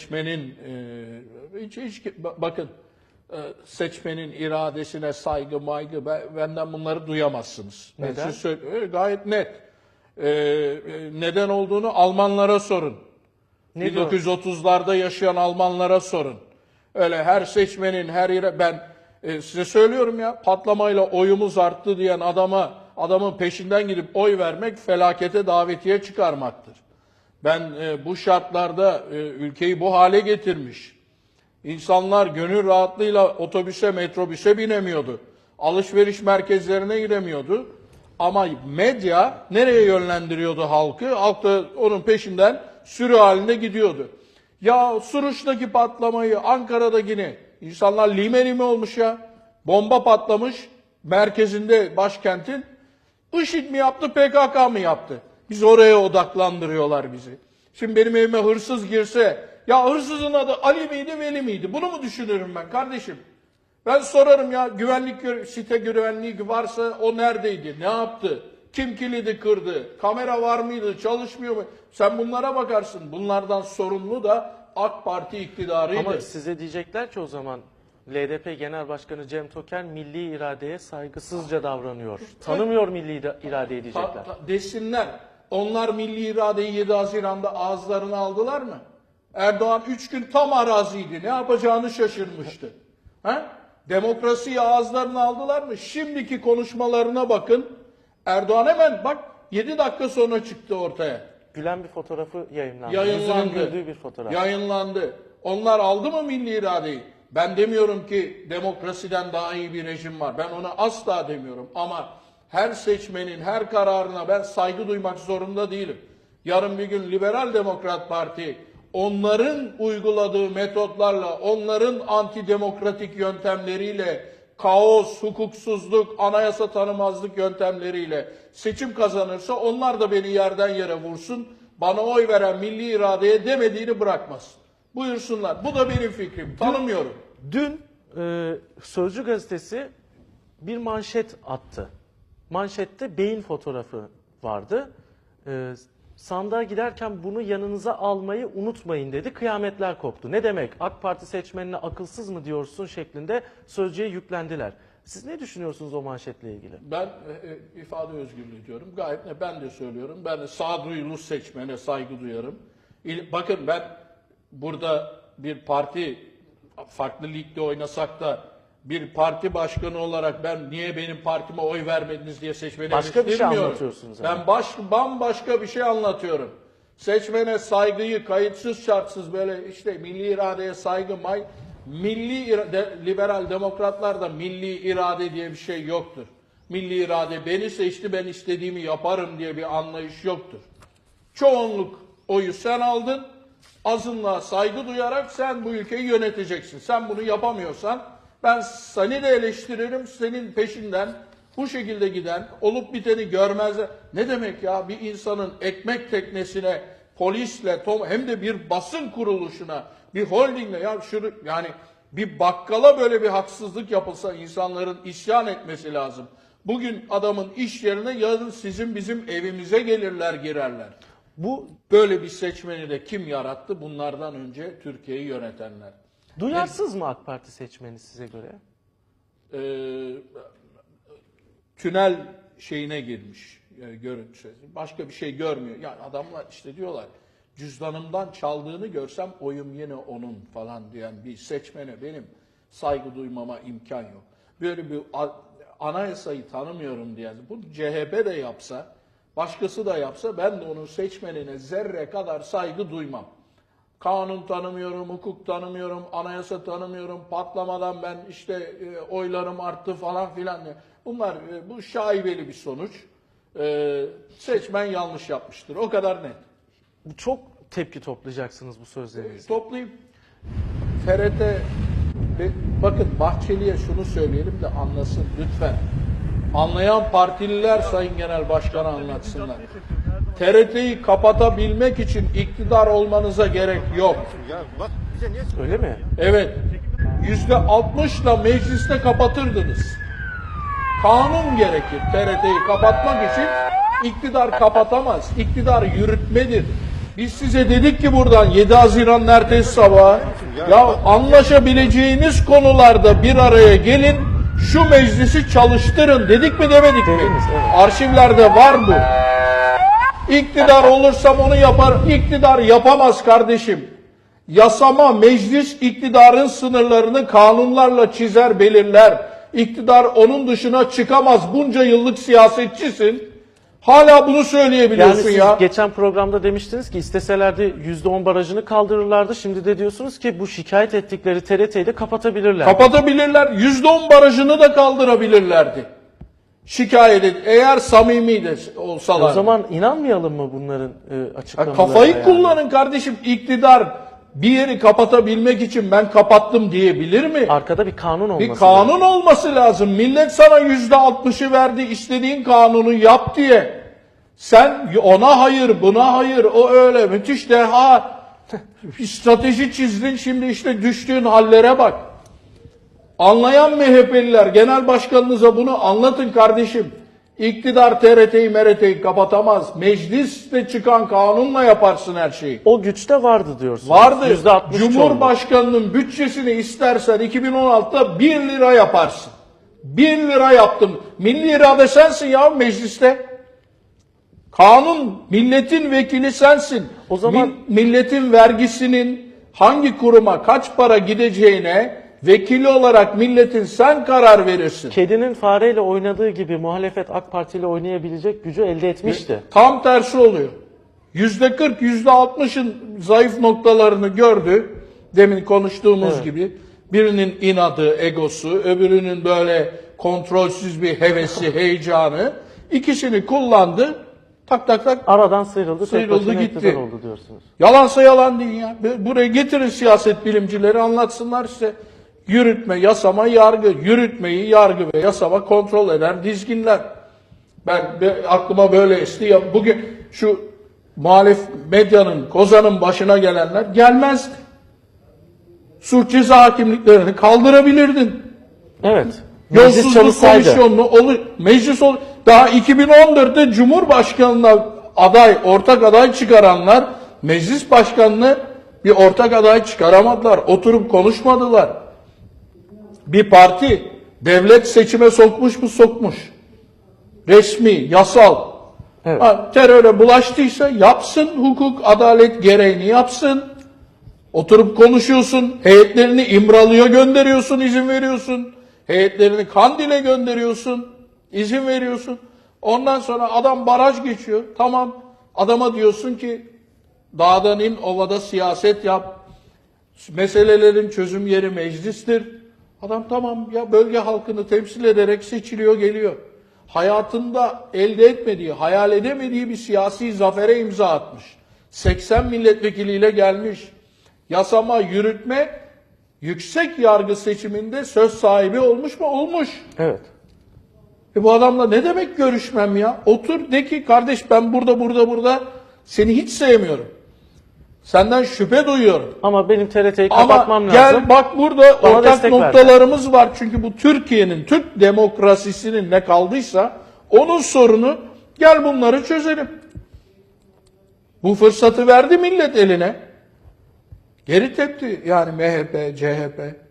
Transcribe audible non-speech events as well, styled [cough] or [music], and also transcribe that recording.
seçmenin e, hiç, hiç ba- bakın e, seçmenin iradesine saygı maygı ben- benden bunları duyamazsınız. Ben Neden? size söyle- e, gayet net. E, e, neden olduğunu Almanlara sorun. Ne diyor? 1930'larda yaşayan Almanlara sorun. Öyle her seçmenin her yere ben e, size söylüyorum ya patlamayla oyumuz arttı diyen adama adamın peşinden gidip oy vermek felakete davetiye çıkarmaktır. Ben e, bu şartlarda e, ülkeyi bu hale getirmiş. İnsanlar gönül rahatlığıyla otobüse, metrobüse binemiyordu. Alışveriş merkezlerine giremiyordu. Ama medya nereye yönlendiriyordu halkı? Halk da onun peşinden sürü halinde gidiyordu. Ya Suruç'taki patlamayı, Ankara'dakini, insanlar lime lime olmuş ya. Bomba patlamış merkezinde başkentin. IŞİD mi yaptı, PKK mı yaptı? Biz oraya odaklandırıyorlar bizi. Şimdi benim evime hırsız girse, ya hırsızın adı Ali miydi, Veli miydi? Bunu mu düşünürüm ben kardeşim? Ben sorarım ya güvenlik site güvenliği varsa o neredeydi, ne yaptı? Kim kilidi kırdı? Kamera var mıydı, çalışmıyor mu? Sen bunlara bakarsın. Bunlardan sorumlu da AK Parti iktidarıydı. Ama size diyecekler ki o zaman LDP Genel Başkanı Cem Toker milli iradeye saygısızca davranıyor. Tanımıyor milli ira- iradeyi diyecekler. Ta- ta- desinler. Onlar milli iradeyi 7 Haziran'da ağızlarına aldılar mı? Erdoğan 3 gün tam araziydi. Ne yapacağını şaşırmıştı. Ha? Demokrasiyi ağızlarına aldılar mı? Şimdiki konuşmalarına bakın. Erdoğan hemen bak 7 dakika sonra çıktı ortaya. Gülen bir fotoğrafı yayınlandı. Yüzünün Yayınlandı. güldüğü bir fotoğraf. Yayınlandı. Onlar aldı mı milli iradeyi? Ben demiyorum ki demokrasiden daha iyi bir rejim var. Ben ona asla demiyorum. Ama her seçmenin her kararına ben saygı duymak zorunda değilim. Yarın bir gün Liberal Demokrat Parti onların uyguladığı metotlarla, onların antidemokratik yöntemleriyle, kaos, hukuksuzluk, anayasa tanımazlık yöntemleriyle seçim kazanırsa onlar da beni yerden yere vursun. Bana oy veren milli iradeye demediğini bırakmasın. Buyursunlar. Bu da benim fikrim. Tanımıyorum. Dün e, Sözcü gazetesi bir manşet attı. Manşette beyin fotoğrafı vardı. E, sandığa giderken bunu yanınıza almayı unutmayın dedi. Kıyametler koptu. Ne demek? AK Parti seçmenine akılsız mı diyorsun şeklinde Sözcü'ye yüklendiler. Siz ne düşünüyorsunuz o manşetle ilgili? Ben e, e, ifade özgürlüğü diyorum. Gayet ne ben de söylüyorum. Ben de sağduyulu seçmene saygı duyarım. İl- Bakın ben burada bir parti farklı ligde oynasak da bir parti başkanı olarak ben niye benim partime oy vermediniz diye seçmeni Başka bir şey eleştirmiyorum. anlatıyorsunuz ama. Ben baş, bambaşka bir şey anlatıyorum. Seçmene saygıyı kayıtsız şartsız böyle işte milli iradeye saygı may milli irade, liberal demokratlarda milli irade diye bir şey yoktur. Milli irade beni seçti ben istediğimi yaparım diye bir anlayış yoktur. Çoğunluk oyu sen aldın. Azınlığa saygı duyarak sen bu ülkeyi yöneteceksin. Sen bunu yapamıyorsan ben seni de eleştiririm. Senin peşinden bu şekilde giden, olup biteni görmezler. Ne demek ya bir insanın ekmek teknesine polisle tom, hem de bir basın kuruluşuna, bir holdingle ya şunu yani bir bakkala böyle bir haksızlık yapılsa insanların isyan etmesi lazım. Bugün adamın iş yerine yarın sizin bizim evimize gelirler girerler. Bu Böyle bir seçmeni de kim yarattı? Bunlardan önce Türkiye'yi yönetenler. Duyarsız mı AK Parti seçmeni size göre? Ee, tünel şeyine girmiş e, görüntüsü. Başka bir şey görmüyor. Yani adamlar işte diyorlar cüzdanımdan çaldığını görsem oyum yine onun falan diyen bir seçmene benim saygı duymama imkan yok. Böyle bir anayasayı tanımıyorum diyen bu CHP de yapsa başkası da yapsa ben de onun seçmenine zerre kadar saygı duymam. Kanun tanımıyorum, hukuk tanımıyorum, anayasa tanımıyorum, patlamadan ben işte e, oylarım arttı falan filan. diye. Bunlar e, bu şaibeli bir sonuç. E, seçmen yanlış yapmıştır. O kadar net. Çok tepki toplayacaksınız bu sözlerinizle. Toplayayım. TRT ve bakın Bahçeli'ye şunu söyleyelim de anlasın lütfen. Anlayan partililer Sayın Genel Başkan'a anlatsınlar. TRT'yi kapatabilmek için iktidar olmanıza gerek yok. Ya bak bize niye Öyle mi? Evet. Yüzde altmışla mecliste kapatırdınız. Kanun gerekir TRT'yi kapatmak için. iktidar kapatamaz. İktidar yürütmedir. Biz size dedik ki buradan 7 Haziran ertesi sabah ya anlaşabileceğiniz konularda bir araya gelin şu meclisi çalıştırın dedik mi demedik mi? Dediniz, evet. Arşivlerde var bu. İktidar olursam onu yapar. İktidar yapamaz kardeşim. Yasama meclis iktidarın sınırlarını kanunlarla çizer belirler. İktidar onun dışına çıkamaz. Bunca yıllık siyasetçisin. Hala bunu Yani söyleyebiliyorsun siz ya. geçen programda demiştiniz ki isteselerdi %10 barajını kaldırırlardı. Şimdi de diyorsunuz ki bu şikayet ettikleri TRT'yi de kapatabilirler. Kapatabilirler. Yüzde on barajını da kaldırabilirlerdi. Şikayet et. Eğer samimi de olsalar. o zaman inanmayalım mı bunların e, açıklamalarına? kafayı yani? kullanın kardeşim. İktidar bir yeri kapatabilmek için ben kapattım diyebilir mi? Arkada bir kanun olması Bir lazım. kanun olması lazım. Millet sana yüzde altmışı verdi istediğin kanunu yap diye. Sen ona hayır buna hayır o öyle müthiş deha. Bir strateji çizdin şimdi işte düştüğün hallere bak. Anlayan MHP'liler genel başkanınıza bunu anlatın kardeşim. İktidar TRT'yi MRT'yi kapatamaz. Mecliste çıkan kanunla yaparsın her şeyi. O güçte vardı diyorsunuz. Vardı. %60 çoğunluk. Cumhurbaşkanının bütçesini istersen 2016'da 1 lira yaparsın. 1 lira yaptım. Milli irade sensin ya mecliste. Kanun milletin vekili sensin. O zaman- Mi- milletin vergisinin hangi kuruma kaç para gideceğine vekili olarak milletin sen karar verirsin. Kedinin fareyle oynadığı gibi muhalefet AK Parti ile oynayabilecek gücü elde etmişti. Tam tersi oluyor. Yüzde 40, yüzde 60'ın zayıf noktalarını gördü. Demin konuştuğumuz Evet. gibi. Birinin inadı, egosu, öbürünün böyle kontrolsüz bir hevesi, [laughs] heyecanı. İkisini kullandı. Tak tak tak. Aradan sıyrıldı, Sıyrıldı, gitti. oldu diyorsunuz. Yalansa yalan değil ya. Buraya getirin siyaset bilimcileri anlatsınlar size. Yürütme, yasama, yargı. Yürütmeyi yargı ve yasama kontrol eder, dizginler. Ben, aklıma böyle esti. Ya, bugün şu muhalif medyanın, kozanın başına gelenler gelmezdi. Suç ceza hakimliklerini kaldırabilirdin. Evet. Meclis Yolsuzluk çalışsaydı. komisyonunu olur, meclis ol, daha 2014'te Cumhurbaşkanına aday, ortak aday çıkaranlar meclis başkanını bir ortak aday çıkaramadılar. Oturup konuşmadılar. Bir parti devlet seçime sokmuş mu sokmuş. Resmi, yasal. Evet. Ha, teröre bulaştıysa yapsın hukuk, adalet gereğini yapsın. Oturup konuşuyorsun, heyetlerini İmralı'ya gönderiyorsun, izin veriyorsun. Heyetlerini Kandil'e gönderiyorsun, izin veriyorsun. Ondan sonra adam baraj geçiyor. Tamam, adama diyorsun ki dağdan in, ovada siyaset yap. Meselelerin çözüm yeri meclistir. Adam tamam ya bölge halkını temsil ederek seçiliyor geliyor. Hayatında elde etmediği, hayal edemediği bir siyasi zafere imza atmış. 80 milletvekiliyle gelmiş. Yasama, yürütme, yüksek yargı seçiminde söz sahibi olmuş mu? Olmuş. Evet. E bu adamla ne demek görüşmem ya? Otur de ki kardeş ben burada burada burada seni hiç sevmiyorum. Senden şüphe duyuyorum. Ama benim TRT'yi Ama kapatmam gel lazım. bak burada Bana ortak destek ver. noktalarımız var. Çünkü bu Türkiye'nin, Türk demokrasisinin ne kaldıysa onun sorunu gel bunları çözelim. Bu fırsatı verdi millet eline. Geri tepti yani MHP, CHP.